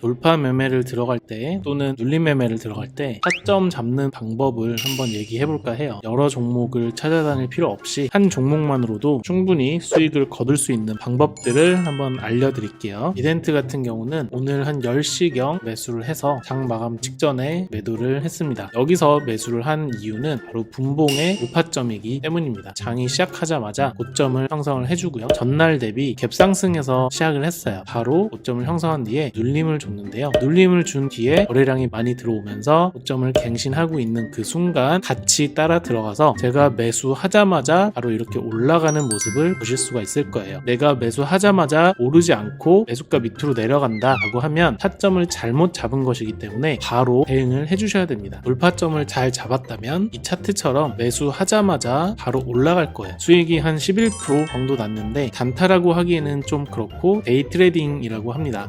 돌파 매매를 들어갈 때 또는 눌림 매매를 들어갈 때 타점 잡는 방법을 한번 얘기해 볼까 해요. 여러 종목을 찾아다닐 필요 없이 한 종목만으로도 충분히 수익을 거둘 수 있는 방법들을 한번 알려드릴게요. 이덴트 같은 경우는 오늘 한 10시경 매수를 해서 장 마감 직전에 매도를 했습니다. 여기서 매수를 한 이유는 바로 분봉의 우파점이기 때문입니다. 장이 시작하자마자 고점을 형성을 해주고요. 전날 대비 갭상승해서 시작을 했어요. 바로 고점을 형성한 뒤에 눌림을 줬는데요. 눌림을 준 뒤에 거래량이 많이 들어오면서 고점을 갱신하고 있는 그 순간 같이 따라 들어가서 제가 매수하자마자 바로 이렇게 올라가는 모습을 보실 수가 있을 거예요. 내가 매수하자마자 오르지 않고 매수가 밑으로 내려간다 라고 하면 타점을 잘못 잡은 것이기 때문에 바로 대응을 해주셔야 됩니다. 돌파점을 잘 잡았다면 이 차트처럼 매수하자마자 바로 올라갈 거예요. 수익이 한 11% 정도 났는데 단타라고 하기에는 좀 그렇고 데이 트레이딩이라고 합니다.